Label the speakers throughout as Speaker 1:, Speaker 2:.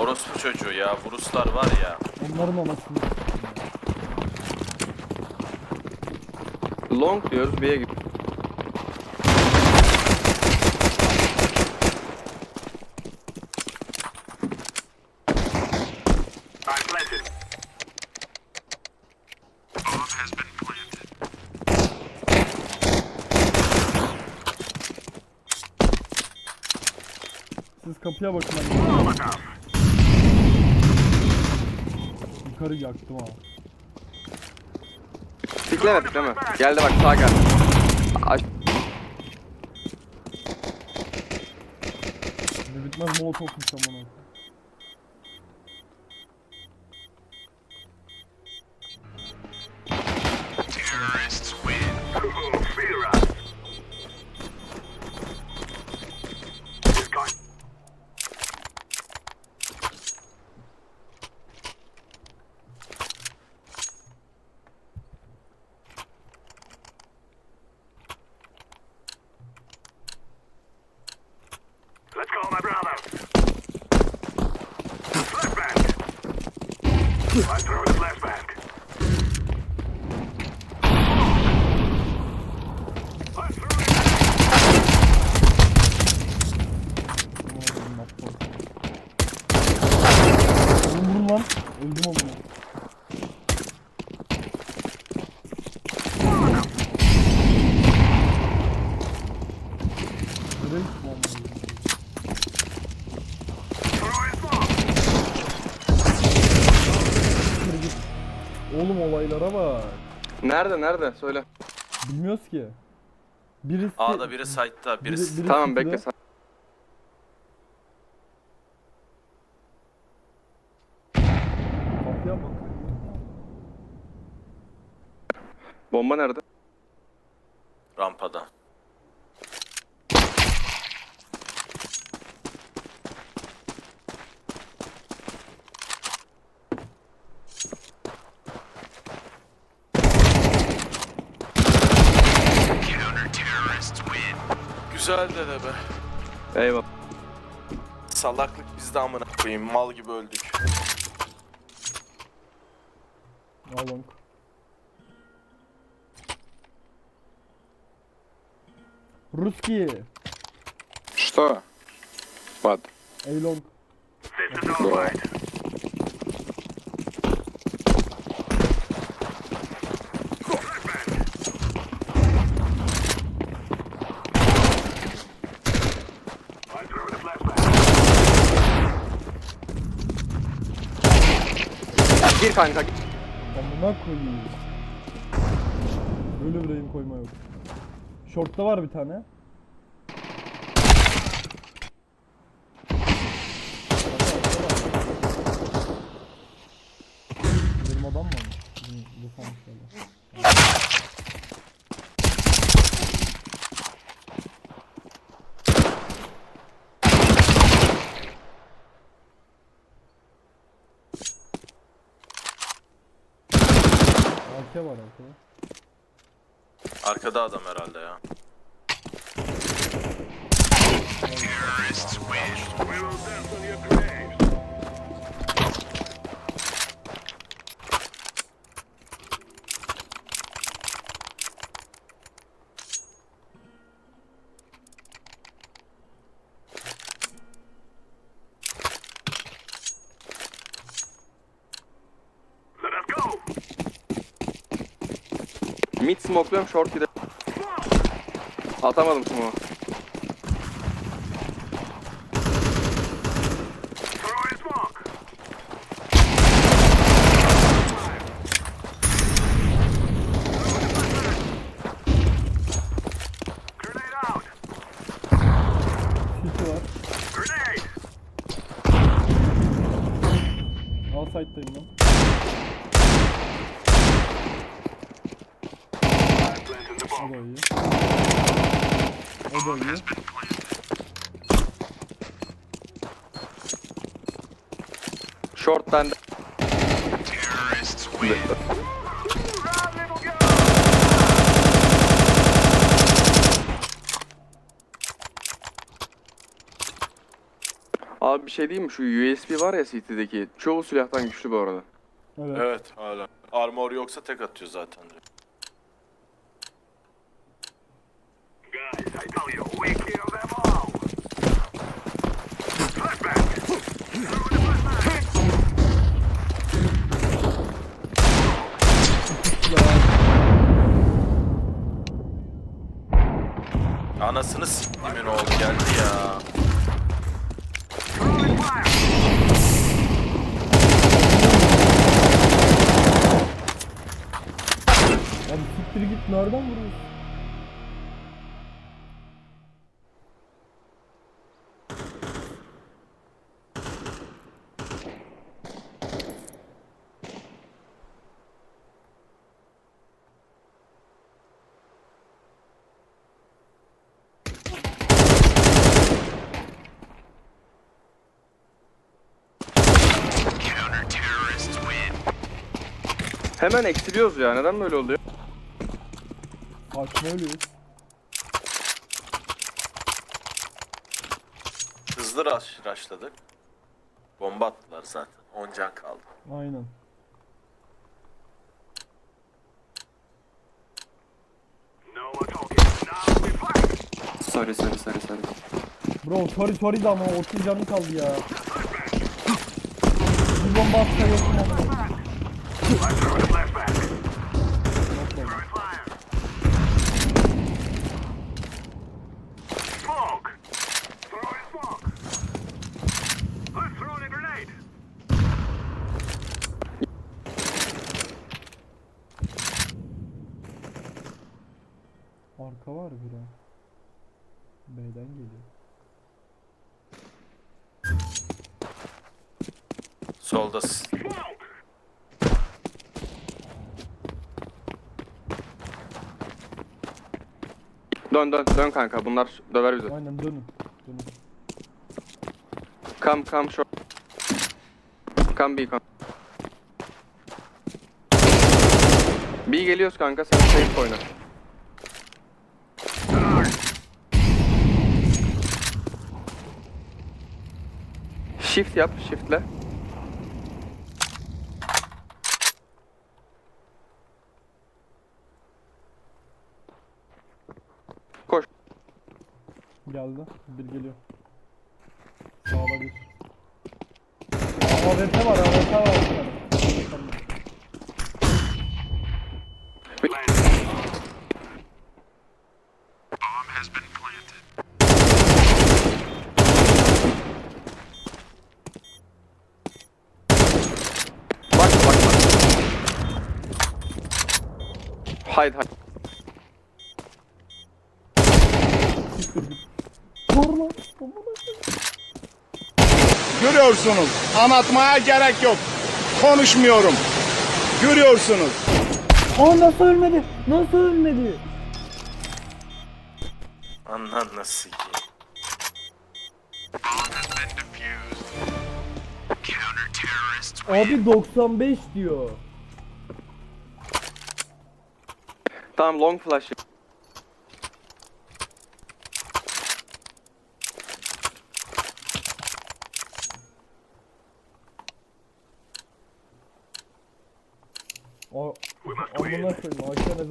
Speaker 1: Orospu çocuğu ya. Bu Ruslar var ya.
Speaker 2: Onların anasını.
Speaker 3: Long diyoruz B'ye git.
Speaker 2: Siz kapıya bakın hadi. Yukarı yaktım ha.
Speaker 3: Piklemedik değil mi? Geldi bak sağ geldi. Aç.
Speaker 2: Ne bitmez molotofmuş amına.
Speaker 3: Nerede nerede? Söyle.
Speaker 2: Bilmiyoruz ki. Birisi...
Speaker 1: A'da biri site'da, birisi...
Speaker 2: biri
Speaker 3: Tamam
Speaker 2: City'de.
Speaker 3: bekle sen. Bomba nerede?
Speaker 1: Rampada. Güzel de de be.
Speaker 3: Eyvallah.
Speaker 1: Salaklık bizde amına koyayım. Mal gibi öldük.
Speaker 2: Along. Ruski.
Speaker 3: Что? What?
Speaker 2: Eylong.
Speaker 4: This is all right.
Speaker 3: Gir kanka gir.
Speaker 2: Amına koyayım. Böyle bir aim koyma yok. Short'ta var bir tane. Benim adam mı olmuş? Bizim defans şöyle. AK var arkada.
Speaker 1: Adam herhalde ya.
Speaker 3: Mid smokluyorum short gide. Atamadım smoke'u.
Speaker 4: Throwing smoke. Grenade out.
Speaker 2: City var.
Speaker 4: Grenade.
Speaker 2: Al site'dayım ben.
Speaker 4: Planting the
Speaker 2: O
Speaker 4: bomb.
Speaker 2: da iyi. O da iyi.
Speaker 3: Short bende. Abi bir şey diyeyim mi? Şu USB var ya CT'deki. Çoğu silahtan güçlü bu arada.
Speaker 2: Evet.
Speaker 1: Evet hala. Armor yoksa tek atıyor zaten. Anasını s**timin oğlu geldi ya.
Speaker 2: Abi siktir git nereden vuruyorsun?
Speaker 3: Hemen eksiliyoruz ya. Neden böyle oluyor?
Speaker 2: Saçma ölüyoruz.
Speaker 1: Hızlı rush, rushladık. Bomba attılar zaten. 10 can kaldı.
Speaker 2: Aynen.
Speaker 3: Sorry sorry sorry sorry.
Speaker 2: Bro sorry sorry de ama 30 canım kaldı ya. Bir bomba atsa yokum ama.
Speaker 4: Let's throw in the flashback.
Speaker 2: Yok oldu.
Speaker 4: Throwing fire. Smoke. Throwing smoke. I'm throwing a grenade.
Speaker 2: Arka var bir ha. B'den geliyor.
Speaker 1: Solda s-
Speaker 4: Smoke.
Speaker 3: Dön dön dön kanka. Bunlar döver bizi.
Speaker 2: Aynen dönün. Dönün.
Speaker 3: Come come short. Come B come. B geliyoruz kanka. Sen safe oyna. Shift yap, shiftle.
Speaker 2: Geldi. Bir geliyor. Sağda bir. AWP var AWP var.
Speaker 3: Haydi haydi.
Speaker 2: Vur lan. Amına
Speaker 5: Görüyorsunuz. Anlatmaya gerek yok. Konuşmuyorum. Görüyorsunuz.
Speaker 2: Aa nasıl ölmedi? Nasıl ölmedi?
Speaker 1: Anan nasıl ki?
Speaker 2: Abi 95 diyor.
Speaker 3: Tamam long flash.
Speaker 2: O amına koyayım. Ayşe ne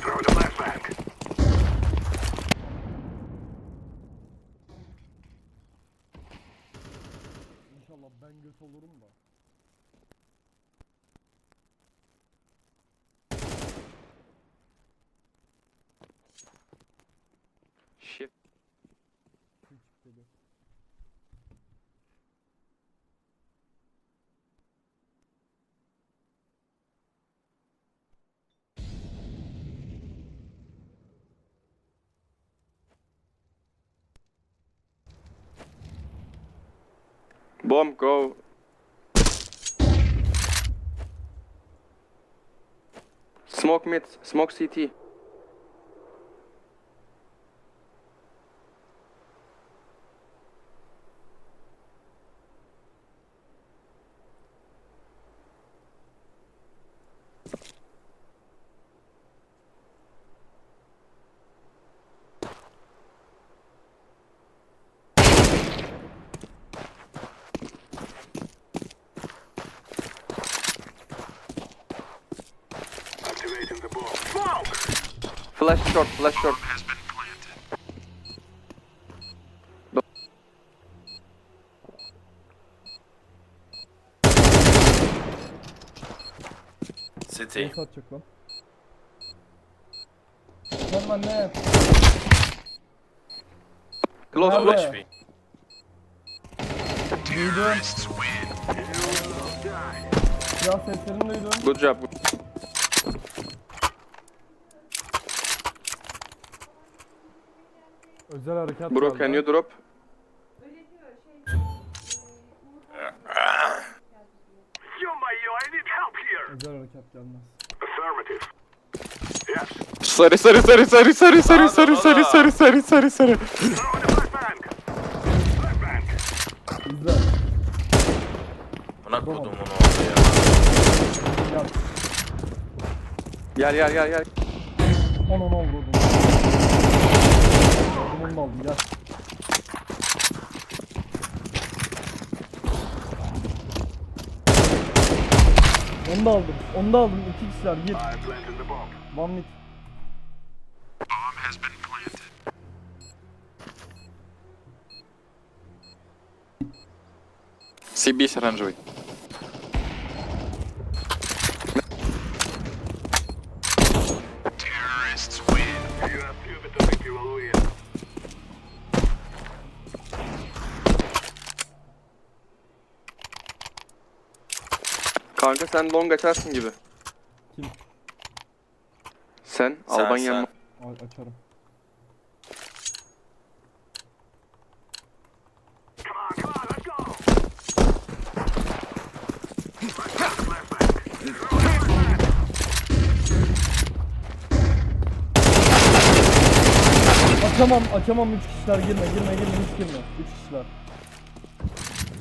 Speaker 4: throwing the flashback.
Speaker 2: İnşallah ben göt olurum da.
Speaker 3: Shift.
Speaker 2: Hiç dedi.
Speaker 3: Bomb go. Smoke mid, smoke CT. Flash short, flash short.
Speaker 1: City.
Speaker 2: Ne satacak lan? Lan lan ne?
Speaker 3: Close
Speaker 2: Nerede?
Speaker 3: flash.
Speaker 1: HP.
Speaker 2: Duydum. Silah seslerini duydum.
Speaker 3: Good job.
Speaker 2: Özel harekat
Speaker 3: Bro, can you drop?
Speaker 4: Yes.
Speaker 3: Sarı sarı sarı sarı sarı sarı sarı sarı sarı sarı sarı sarı.
Speaker 2: İzle.
Speaker 1: Buna kodumun oldu ya.
Speaker 2: Gel.
Speaker 3: Gel gel gel.
Speaker 2: Onu onu vurdum. Aldım onu da aldım gel. Onu da aldım. Onu da aldım. İki kişiler gir.
Speaker 4: I'm planting the bomb.
Speaker 2: One mid.
Speaker 3: CB оранжевый. Sen long açarsın gibi.
Speaker 2: Kim?
Speaker 3: Sen,
Speaker 1: Sen,
Speaker 3: Albanya
Speaker 1: sen.
Speaker 3: mı?
Speaker 2: Ay, açarım.
Speaker 4: Come on, come on, let's go.
Speaker 2: Açamam, açamam. Üç kişiler girme, girme, girme, hiç girme. Üç kişiler.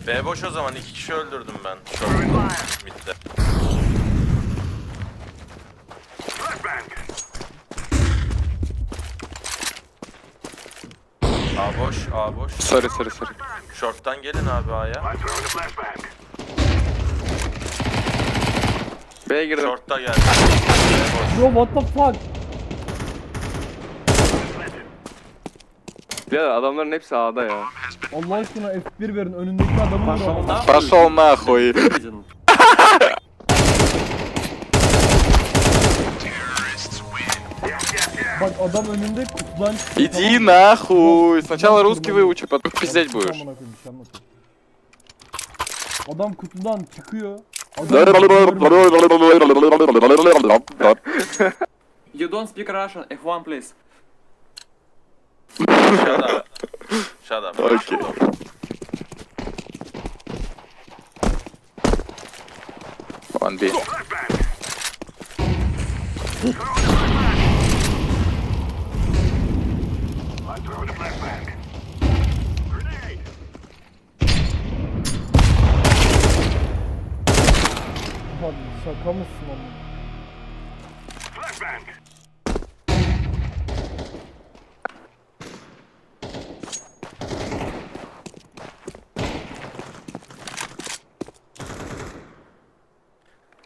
Speaker 1: B boş o zaman iki kişi öldürdüm ben. Çok midde.
Speaker 4: Flashbang.
Speaker 1: A.
Speaker 3: Sarı sarı sarı.
Speaker 1: Short'tan gelin abi A'ya.
Speaker 3: B'ye girdim.
Speaker 1: Short'ta geldi.
Speaker 2: Yo what the fuck?
Speaker 3: Ya adamların hepsi A'da ya.
Speaker 2: Allah aşkına F1 verin önündeki adamı vurun.
Speaker 4: Paso koy.
Speaker 2: Bak adam önünde kutudan çıkıyor.
Speaker 3: Иди нахуй. Сначала русский выучи, потом пиздеть будешь.
Speaker 2: Amına koyayım, bir şey anlatayım. Adam kutudan çıkıyor. Adam
Speaker 6: You don't speak Russian. F1, please.
Speaker 1: Shut up. Shut up.
Speaker 3: Окей. One B.
Speaker 2: Abi şaka mısın oğlum?
Speaker 4: Flashbang.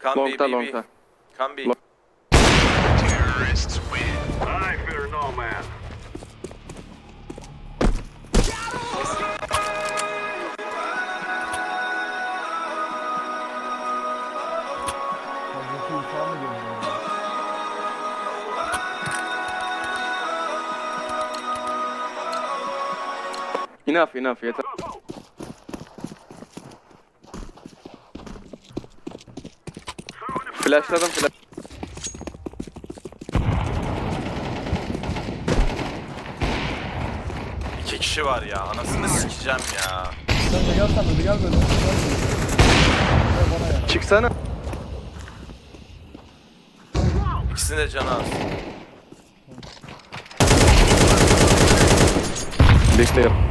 Speaker 1: Come
Speaker 3: Longta
Speaker 1: B, B.
Speaker 3: longta.
Speaker 1: Come B.
Speaker 3: Enough enough yeter. Flashladım flash.
Speaker 1: İki kişi var ya. Anasını sikeceğim ya.
Speaker 2: Sen de gel sen de gel böyle. Gel bana ya.
Speaker 3: Çıksana.
Speaker 1: İkisinin de canı az.
Speaker 3: Bekle.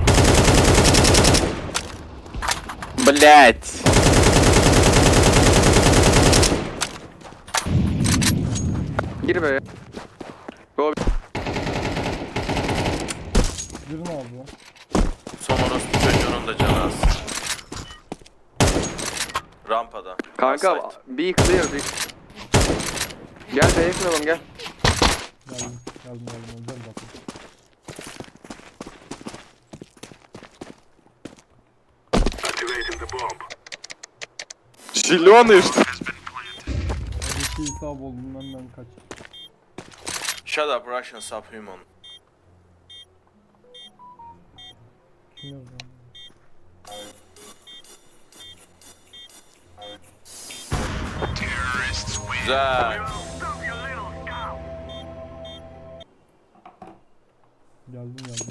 Speaker 3: Блять. Gir be. Go.
Speaker 2: Birini aldı ya.
Speaker 1: Son orospu çocuğunun da canı az. Rampada.
Speaker 3: Kanka
Speaker 1: Outside.
Speaker 3: be clear be. Gel B'ye kuralım gel.
Speaker 2: Geldim. Geldim geldim öleceğim zaten.
Speaker 5: Зеленый, что
Speaker 2: şey sağ kaç.
Speaker 1: Shut up Russian subhuman.
Speaker 2: Kim yazdı?
Speaker 1: Güzel.
Speaker 2: Geldim geldim.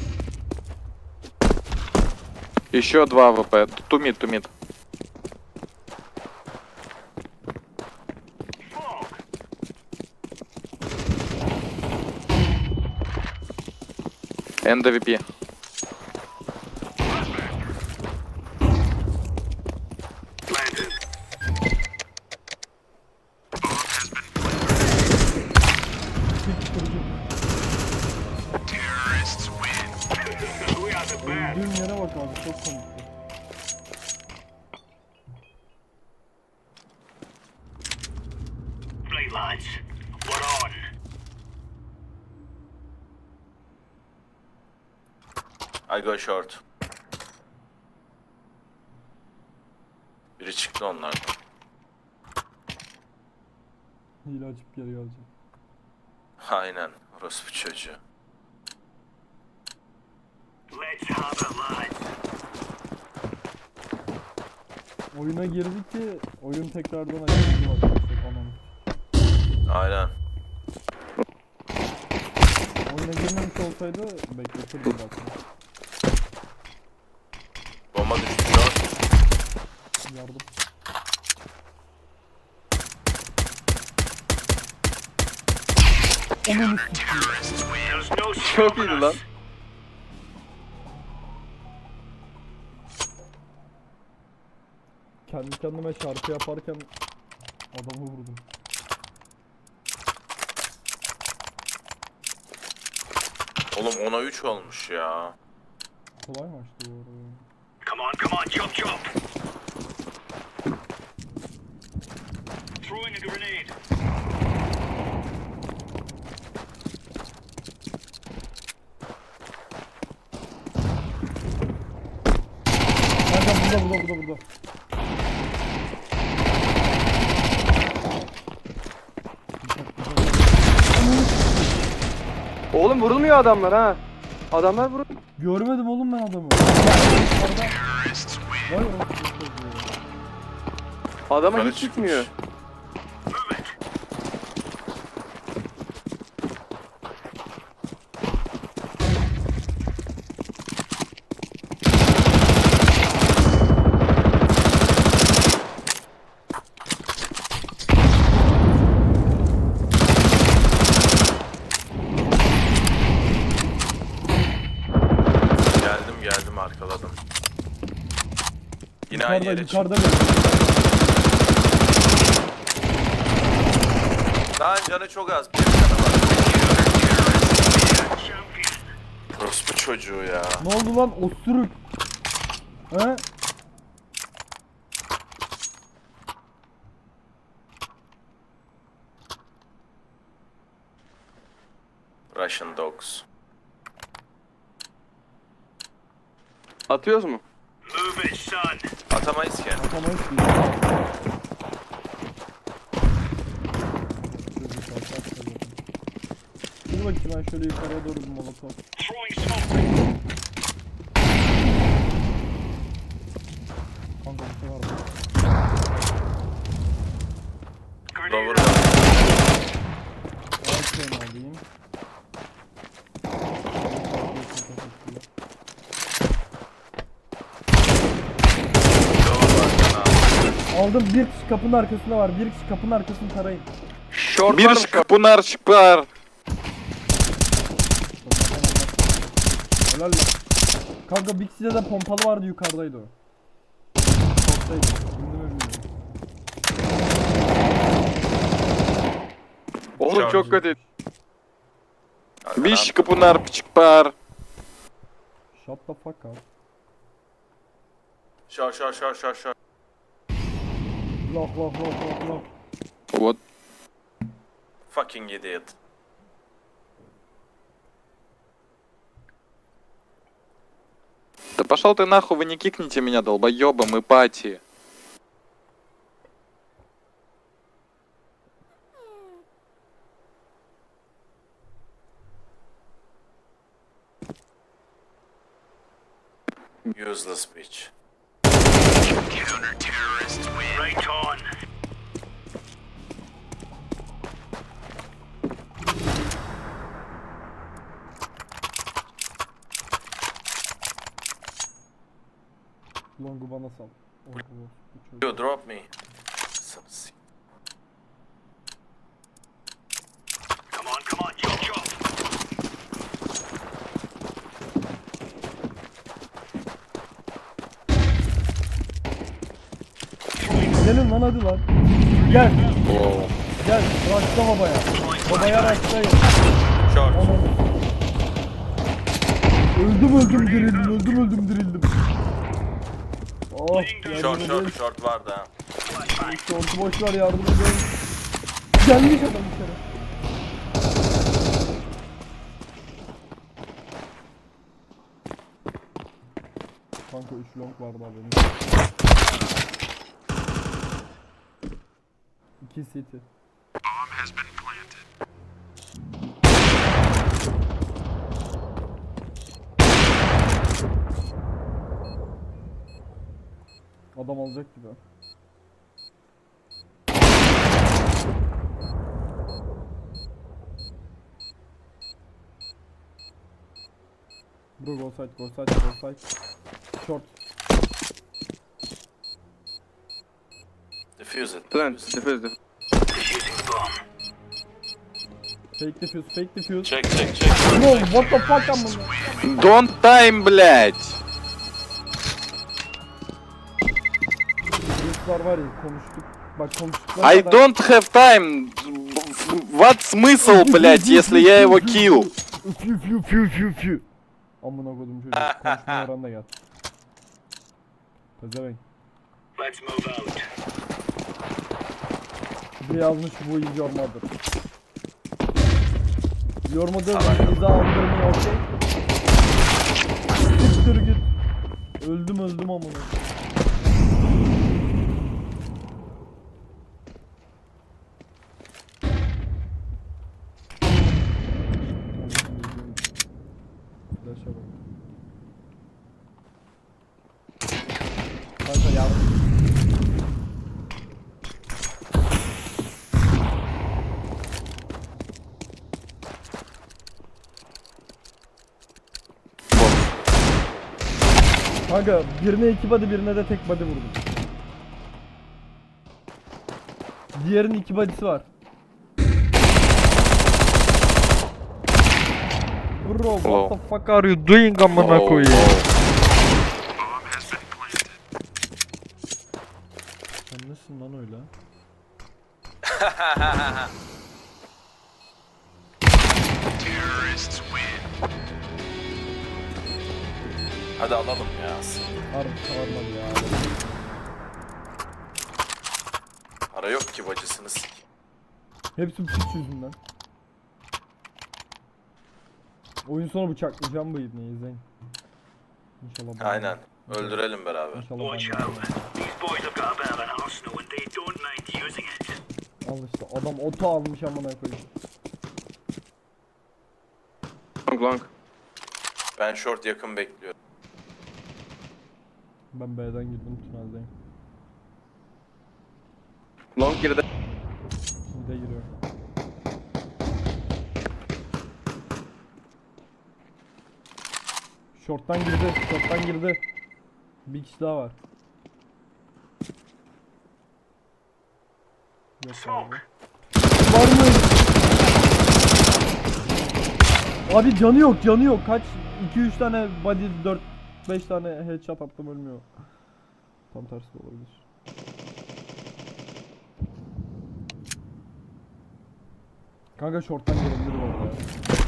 Speaker 3: Еще два АВП. Тумит, тумит. НДВП.
Speaker 1: Go short. Biri çıktı onlardan.
Speaker 2: Hile açıp geri geleceğim.
Speaker 1: Aynen. Orospu çocuğu.
Speaker 4: Let's have.
Speaker 2: Oyuna girdi ki oyun tekrardan açıldı.
Speaker 1: Aynen.
Speaker 2: Oyuna girmemiş olsaydı bekletirdim zaten. Yardım.
Speaker 3: Çok iyiydi lan.
Speaker 2: Kendi kendime şarkı yaparken adamı vurdum.
Speaker 1: Oğlum 10'a 3 olmuş ya.
Speaker 2: Kolay mı açtı bu arada?
Speaker 4: Come on, come on, jump, jump.
Speaker 2: Kanka burada burada burada burada.
Speaker 3: Oğlum vurulmuyor adamlar ha. Adamlar vurul.
Speaker 2: Görmedim oğlum ben adamı. Vay.
Speaker 3: Adama hiç çıkmıyor.
Speaker 1: çıkmış
Speaker 4: it.
Speaker 1: Geldim geldim arkaladım. Aynı
Speaker 2: Yukarıda
Speaker 1: yere
Speaker 2: yukarıda bir.
Speaker 1: Daha canı çok az. Bir canı var. Orospu çocuğu ya.
Speaker 2: Ne oldu lan osuruk? He?
Speaker 1: Russian dogs.
Speaker 3: Atıyoruz mu?
Speaker 4: Move it, son.
Speaker 1: Atamayız ki.
Speaker 2: Atamayız ki. Dur bakayım ben şöyle yukarıya doğru bir molotof.
Speaker 4: Throwing smoke.
Speaker 2: Kanka bir şey var mı?
Speaker 1: Lover
Speaker 4: Grenade.
Speaker 1: var.
Speaker 2: Ağaç şeyini alayım.
Speaker 1: Lover var. Fena.
Speaker 2: Aldım bir kişi kapının arkasında var. Bir kişi kapının arkasını tarayın.
Speaker 3: Short
Speaker 5: Bir
Speaker 3: varmış kapı.
Speaker 5: kapınar çıkar.
Speaker 2: Helal lan. Kanka bir kişide de pompalı vardı yukarıdaydı o. Mi bilmiyorum.
Speaker 3: Oğlum çok kötü.
Speaker 5: Biş kapınar çıkar.
Speaker 2: Shut the fuck up.
Speaker 1: Şar şar şar şar şar.
Speaker 2: Лох, лох, лох, лох, лох.
Speaker 5: Вот.
Speaker 1: Fucking idiot.
Speaker 5: Да пошел ты нахуй, вы не кикните меня, долбоебы, долбоебом, ипатии.
Speaker 1: Useless bitch.
Speaker 4: Counter-terrorists
Speaker 2: win. Right sal. Oh, oh.
Speaker 1: You drop me.
Speaker 4: Come on, come on, chop chop.
Speaker 2: Gelin lan hadi lan. Gel.
Speaker 5: Wow.
Speaker 2: Gel. Raşla babaya. Babaya.
Speaker 1: Short.
Speaker 2: Aman. Öldüm öldüm dirildim. Öldüm öldüm dirildim. Oh
Speaker 1: Short
Speaker 2: yardım edin.
Speaker 1: short short vardı ha.
Speaker 2: Şortu boş ver yardım edin. Gelmiş adam içeri. Kanka 3 long vardı haberin. 2 city. Adam alacak gibi. Bro go side, go side, go side. Short.
Speaker 1: Defuse it.
Speaker 3: Plant,
Speaker 1: defuse it.
Speaker 3: defuse, defuse.
Speaker 4: Defusing the bomb.
Speaker 2: Fake defuse, fake defuse.
Speaker 1: Check check check.
Speaker 2: Bro what the fuck amına?
Speaker 5: Don't time, блядь!
Speaker 2: çocuklar var ya konuştuk. Bak konuştuklar
Speaker 5: I kadar... don't have time. What смысл, блять, если я его kill?
Speaker 2: Üfü üfü üfü üfü üfü. Amına kodum çocuğu. Konuşma aranda gel. Pezevenk.
Speaker 4: Let's move out.
Speaker 2: Bir yanlış bu iyi yormadır. Yormadır ben bize aldırmıyor okey. Siktir git. Öldüm öldüm amına. Kanka birine iki body birine de tek body vurdum. Diğerinin iki body'si var. Bro what the fuck are you doing amına koyayım? Harbi çağırmadı ya.
Speaker 1: Para yok ki bacısını sik.
Speaker 2: Hepsi piç yüzünden. Oyun sonu bıçaklayacağım bu ibneyi izleyin. İnşallah bana-
Speaker 1: Aynen. Öldürelim beraber.
Speaker 2: İnşallah
Speaker 4: Watch
Speaker 2: bana-
Speaker 4: out. These boys have got a bit of an arsenal and they don't mind using it.
Speaker 2: Al işte adam oto almış amına koyayım.
Speaker 3: Long, long.
Speaker 1: Ben short yakın bekliyorum.
Speaker 2: Ben B'den girdim tüneldeyim.
Speaker 3: Long girdi.
Speaker 2: Bir de giriyor. Short'tan girdi, short'tan girdi. Bir kişi daha var. Yok abi. Var mı? Abi canı yok, canı yok. Kaç? 2-3 tane body, 4 5 tane headshot attım ölmüyor. Tam tersi olabilir. Kanka short'tan gelebilir bu arada. ya.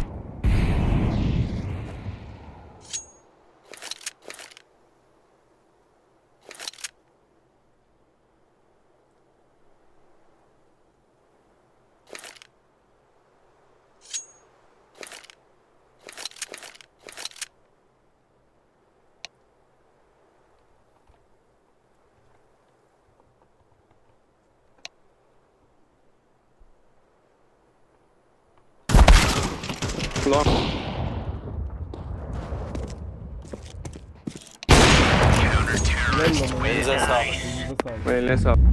Speaker 2: Long.
Speaker 4: Helal lan.